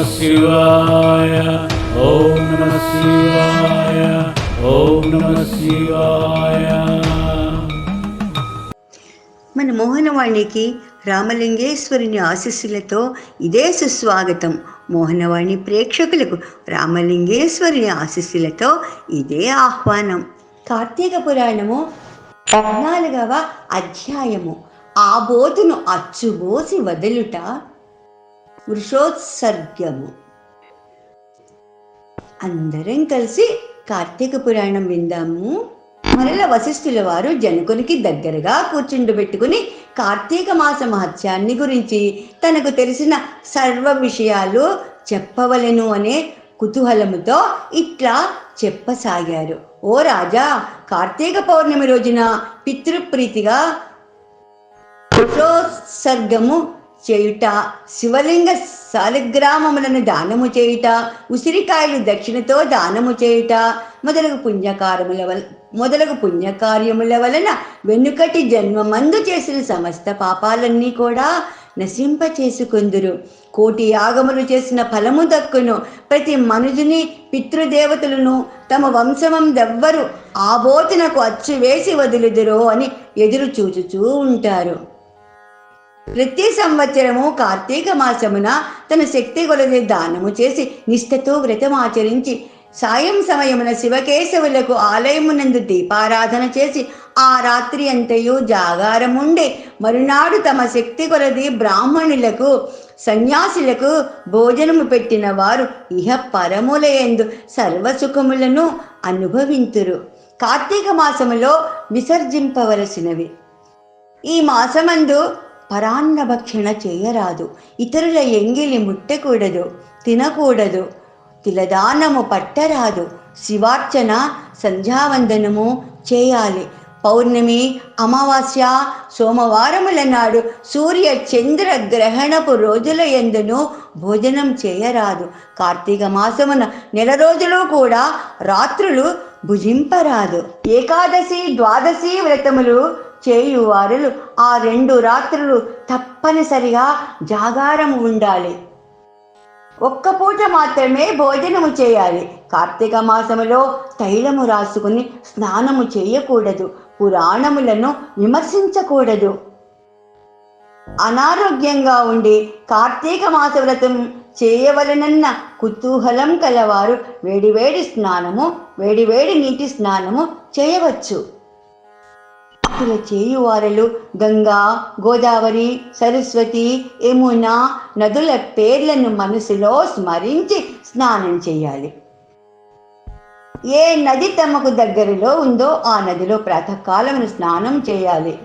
నమ శివాయ. ఓం నమ శివాయ. ఓం నమ శివాయ. మన మోహనవాణికి రామలింగేశ్వరుని ఆశీస్సులతో ఇదే సుస్వాగతం. మోహనవాణి ప్రేక్షకులకు రామలింగేశ్వరుని ఆశీస్సులతో ఇదే ఆహ్వానం. కార్తీక పురాణము పద్నాలుగవ అధ్యాయము. ఆ బోతును అచ్చుబోసి వదులుట వృషోత్సర్గము అందరం కలిసి కార్తీక పురాణం విందాము. మరల వశిష్ఠుల వారు జనకునికి దగ్గరగా కూర్చుండబెట్టుకుని కార్తీక మాస మహత్యాన్ని గురించి తనకు తెలిసిన సర్వ విషయాలు చెప్పవలెను అనే కుతూహలముతో ఇట్లా చెప్పసాగారు. ఓ రాజా కార్తీక పౌర్ణమి రోజున పితృప్రీతిగా పురుషోత్సర్గము చేయుట శివలింగ సాలిగ్రామములను దానము చేయుట ఉసిరికాయలు దక్షిణతో దానము చేయుట మొదలగు పుణ్యకార్యముల వల మొదలగు పుణ్యకార్యముల వలన వెనుకటి జన్మమందు చేసిన సమస్త పాపాలన్నీ కూడా నశింప చేసుకుందురు కోటి యాగములు చేసిన ఫలము దక్కును. ప్రతి మనుజుని పితృదేవతలను తమ వంశమందెవ్వరు ఆబోతునకు అచ్చు వేసి వదులుదురో అని ఎదురు చూచుచూ ఉంటారు. ప్రతి సంవత్సరము కార్తీక మాసమున తన శక్తి కొలది దానము చేసి నిష్ఠతో వ్రతం ఆచరించి సాయం సమయమున శివకేశవులకు ఆలయమునందు దీపారాధన చేసి ఆ రాత్రి అంతయు జాగారముండే మరునాడు తమ శక్తి కొలది బ్రాహ్మణులకు సన్యాసులకు భోజనము పెట్టిన వారు ఇహ పరములయందు సర్వసుఖములను అనుభవింతురు. కార్తీక మాసములో విసర్జింపవలసినవి. ఈ మాసమందు పరాన్నభక్షణ చేయరాదు. ఇతరుల ఎంగిలి ముట్టకూడదు తినకూడదు తిలదానము పట్టరాదు. శివార్చన సంధ్యావందనము చేయాలి. పౌర్ణమి అమావాస్య సోమవారముల నాడు సూర్య చంద్ర గ్రహణపు రోజుల ఎందును భోజనం చేయరాదు. కార్తీక మాసమున నెల రోజులు కూడా రాత్రులు భుజింపరాదు. ఏకాదశి ద్వాదశి వ్రతములు చేయువారులు ఆ రెండు రాత్రులు తప్పనిసరిగా జాగారం ఉండాలి. ఒక్క పూట మాత్రమే భోజనము చేయాలి. కార్తీక మాసములో తైలము రాసుకుని స్నానము చేయకూడదు. పురాణములను విమర్శించకూడదు. అనారోగ్యంగా ఉండి కార్తీక మాస వ్రతం చేయవలనన్న కుతూహలం కలవారు వేడివేడి స్నానము వేడివేడి నీటి స్నానము చేయవచ్చు. ఇలా చేయువారలు గంగా గోదావరి సరస్వతి యమున నదుల పేర్లను మనసులో స్మరించి స్నానం చేయాలి. ఏ నది తమకు దగ్గరలో ఉందో ఆ నదిలో ప్రాతకాలం స్నానం చేయాలి.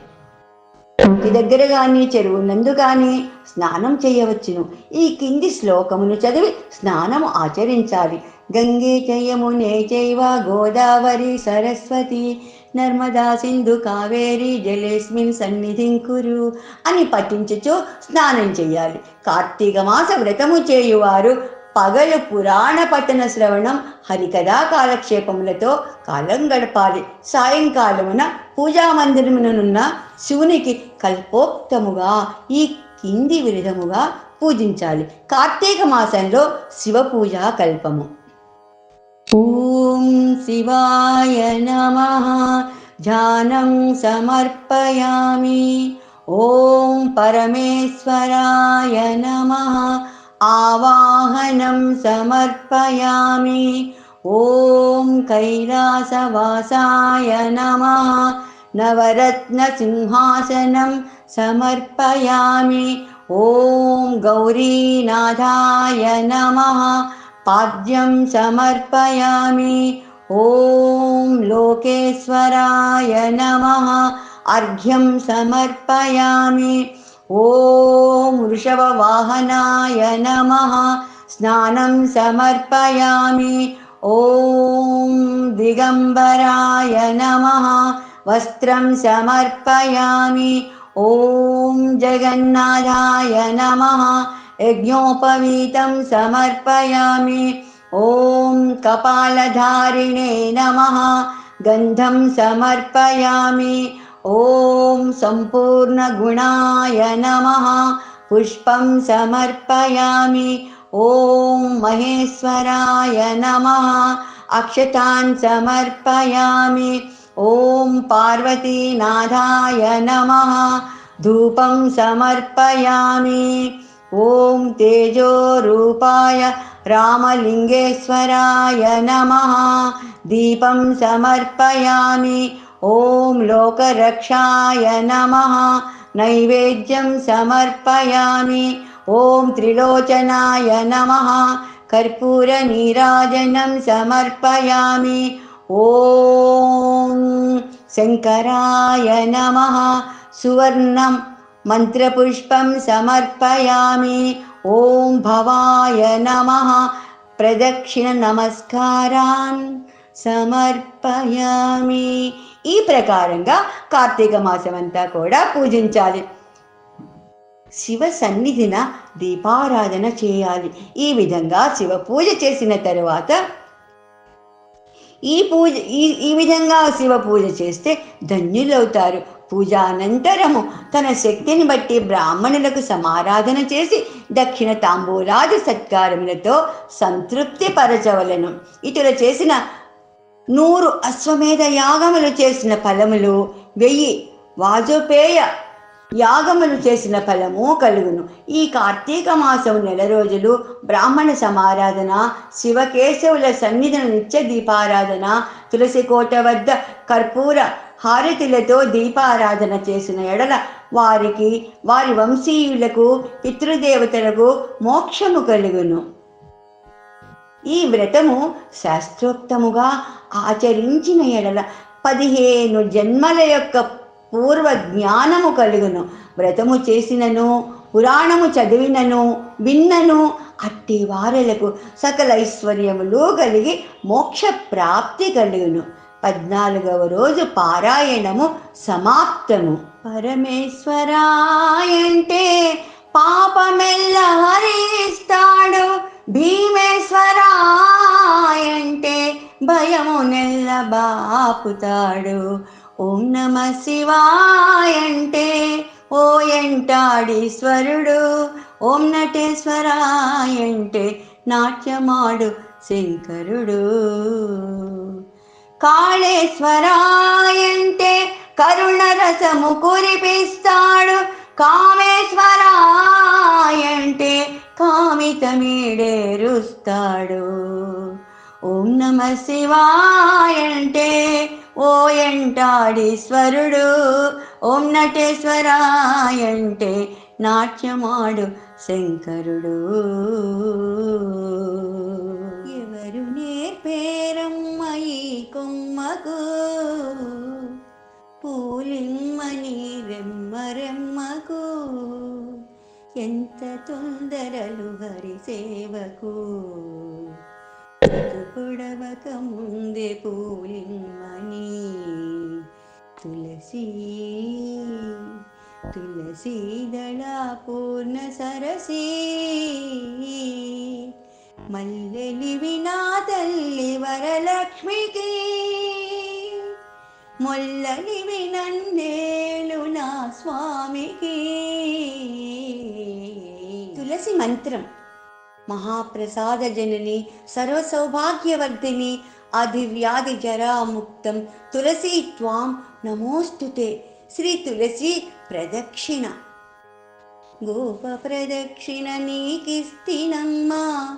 ఇంటి దగ్గర కానీ చెరువు నందు కానీ స్నానం చేయవచ్చును. ఈ కింది శ్లోకమును చదివి స్నానం ఆచరించాలి. గంగే చయమునే చైవ గోదావరి సరస్వతి నర్మదా సింధు కావేరి జలేస్మిన్ సన్నిధిం కురు అని పఠించుచు స్నానం చేయాలి. కార్తీక మాస వ్రతము చేయువారు పగలు పురాణ పట్టణ శ్రవణం హరికథా కాలక్షేపములతో కాలం గడపాలి. సాయంకాలమున పూజామందిరముననున్న శివునికి కల్పోక్తముగా ఈ కింది విధముగా పూజించాలి. కార్తీక మాసంలో శివ పూజా కల్పము. పూ शिवाय नमः। ध्यानं समर्पयामि। ॐ परमेश्वराय नमः। आवाहनं समर्पयामि। ॐ कैलासवासाय नमः। नवरत्नसिंहासनं समर्पयामि। ॐ गौरीनाथाय नमः। पाद्यं समर्पयामि। ఓం లోకేశ్వరాయ నమ అర్ఘ్యం సమర్పయామి ఓం వృషభవాహనాయ నమ స్నానం సమర్పయామి ఓం దిగంబరాయ నమ వస్త్రం సమర్పయామి ఓం జగన్నాథాయ నమ యజ్ఞోపవీతం సమర్పయామి ॐ कपालधारिणे नमः गन्धं समर्पयामि। ॐ सम्पूर्णगुणाय नमः पुष्पं समर्पयामि। ॐ महेश्वराय नमः अक्षतान् समर्पयामि। ॐ पार्वतीनाथाय नमः धूपं समर्पयामि। ॐ तेजोरूपाय रामलिङ्गेश्वराय नमः। दीपं समर्पयामि। ॐ लोकरक्षाय नमः। नैवेद्यं समर्पयामि। ॐ त्रिलोचनाय नमः। कर्पूरनीराजनं समर्पयामि। ॐ शङ्कराय नमः। सुवर्णं मन्त्रपुष्पं समर्पयामि ఓం భవాయ నమ. ప్రదక్షిణ నమస్కారాన్ సమర్పయామి. ఈ ప్రకారంగా కార్తీక మాసం అంతా కూడా పూజించాలి. శివ సన్నిధిన దీపారాధన చేయాలి. ఈ విధంగా శివ పూజ చేసిన తరువాత ఈ పూజ ఈ ఈ విధంగా శివ పూజ చేస్తే ధన్యులవుతారు. పూజ అనంతరము తన శక్తిని బట్టి బ్రాహ్మణులకు సమారాధన చేసి దక్షిణ తాంబూలాది సత్కారములతో సంతృప్తి పరచవలను. ఇతర చేసిన నూరు అశ్వమేధ యాగములు చేసిన ఫలములు వెయ్యి వాజపేయ యాగములు చేసిన ఫలము కలుగును. ఈ కార్తీక మాసం నెల రోజులు బ్రాహ్మణ సమారాధన శివకేశవుల సన్నిధిన నిత్య దీపారాధన తులసి కోట వద్ద కర్పూర హారతులతో దీపారాధన చేసిన ఎడల వారికి వారి వంశీయులకు పితృదేవతలకు మోక్షము కలుగును. ఈ వ్రతము శాస్త్రోక్తముగా ఆచరించిన ఎడల పదిహేను జన్మల యొక్క పూర్వ జ్ఞానము కలుగును. వ్రతము చేసినను పురాణము చదివినను విన్నను అట్టి వారలకు సకల ఐశ్వర్యములు కలిగి మోక్ష ప్రాప్తి కలుగును. పద్నాలుగవ రోజు పారాయణము సమాప్తము. పరమేశ్వరాయంటే పాపమెల్ల హరిస్తాడు. భీమేశ్వరాయంటే భయము నెల్ల బాపుతాడు. ఓం నమ శివాయంటే ఓ ఎంటాడీశ్వరుడు. ఓం నటేశ్వరాయంటే నాట్యమాడు శంకరుడు. కాళేశ్వరాయంటే కరుణ రసము కురిపిస్తాడు. కామేశ్వరాయంటే కామితమీడేరుస్తాడు. ఓం నమ శివాయంటే ఓ ఎంటాడీశ్వరుడు ఓం నటేశ్వరాయంటే నాట్యమాడు శంకరుడు. ఎవరు నేర్పేరం ఈ పూలిమ్మని వెమ్మరెమ్మకు ఎంత తొందరలు హరి సేవకు. పొడవక ముందే పూలిమ్మని తులసి తులసీదళ పూర్ణ సరసీ. మల్లెలివి నా తల్లి వరలక్ష్మికి మొల్లలివి నన్నేలు నా స్వామికి. తులసి మంత్రం. మహాప్రసాద జనని సర్వసౌభాగ్యవర్ధిని అధివ్యాధి జరాముక్తం. తులసి త్వాం నమోస్తుతే శ్రీ తులసి ప్రదక్షిణ. గోప ప్రదక్షిణ నీకిస్తినమ్మా.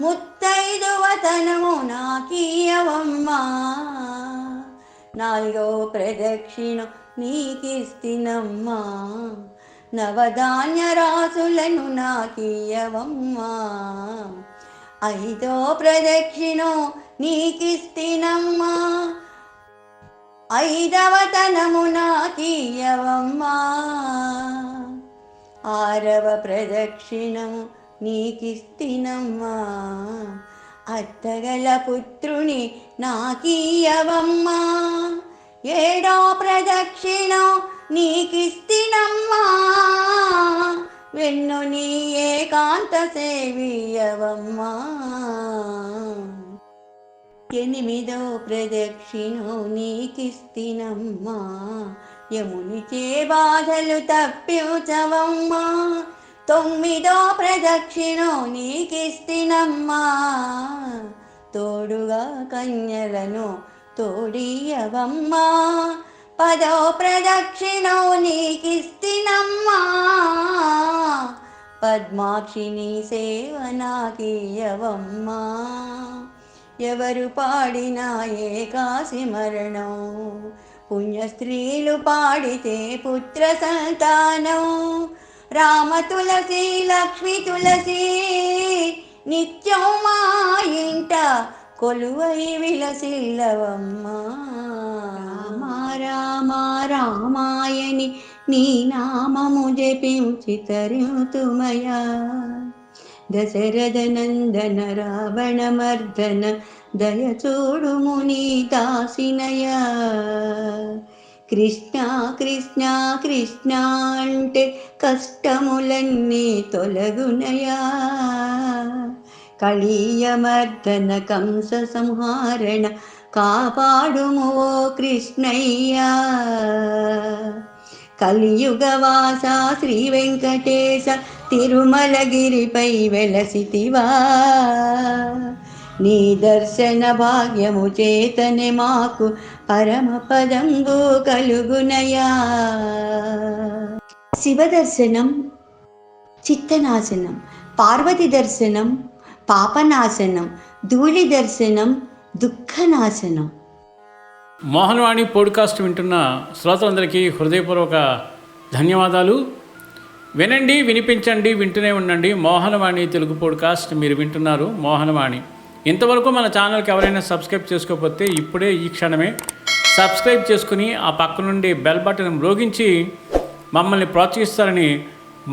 ముత్తైదు వతనము నాకీయవమ్మా నాలుగో ప్రదక్షిణ నీకిస్తినమ్మా నవధాన్య రాసులను నాకీయవమ్మా. ఐదో ప్రదక్షిణ నీకిస్తినమ్మా ఐదవతనము నాకీయవమ్మా ఆరవ ప్రదక్షిణము నీకిస్తినమ్మా. అత్తగల పుత్రుని నాకీయవమ్మా. ఏడో ప్రదక్షిణ నీకిస్తినమ్మా. వెన్ను నీ ఏకాంత సేవీయవమ్మా. ఎనిమిదో ప్రదక్షిణో నీకిస్తినమ్మా. యమునిచే బాధలు తప్పించవమ్మా. తొమ్మిదో ప్రదక్షిణో నీకిస్తినమ్మా. తోడుగా కన్యలను తోడియవమ్మా. పదో ప్రదక్షిణో నీకిస్తినమ్మా. పద్మాక్షిని సేవ నాకీయవమ్మా ఎవరు పాడినా ఏకాశి మరణం. పుణ్యస్త్రీలు పాడితే పుత్ర సంతానం. రామ తులసి లక్ష్మి తులసి నిత్యం మా ఇంట కొలువై విలసిల్లవమ్మ. రామ రామ రామాయణి నీ నామము జపించి తరుతుమయా. దశరథ నందన రావణ మర్దన దయ చూడుము నీ దాసినయా. కృష్ణ కృష్ణ కృష్ణ అంటే కష్టములన్నీ తొలగునయా. కళీయమర్దన కంస సంహారణ కాపాడుము ఓ కృష్ణయ్యా. కలియుగవాస శ్రీ వెంకటేశ తిరుమలగిరిపై వెలసితివా. నీ దర్శన భాగ్యము చేతనే మాకు పరమ పదంబు కలుగునయా. శివ దర్శనం చిత్తనాశనం పార్వతి దర్శనం పాపనాశనం ధూళి దర్శనం దుఃఖనాశనం. మోహనవాణి పోడ్కాస్ట్ వింటున్న శ్రోతలందరికీ హృదయపూర్వక ధన్యవాదాలు. వినండి వినిపించండి వింటూనే ఉండండి. మోహనవాణి తెలుగు పోడ్కాస్ట్ మీరు వింటున్నారు. మోహనవాణి. ఇంతవరకు మన ఛానల్కి ఎవరైనా సబ్స్క్రైబ్ చేసుకోకపోతే ఇప్పుడే ఈ క్షణమే సబ్స్క్రైబ్ చేసుకుని ఆ పక్క నుండి బెల్ బటన్ మ్రోగించి మమ్మల్ని ప్రోత్సహిస్తారని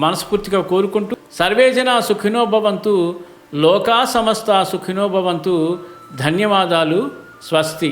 మనస్ఫూర్తిగా కోరుకుంటూ సర్వేజన సుఖినోభవంతు లోకా సమస్త సుఖినోభవంతు ధన్యవాదాలు స్వస్తి.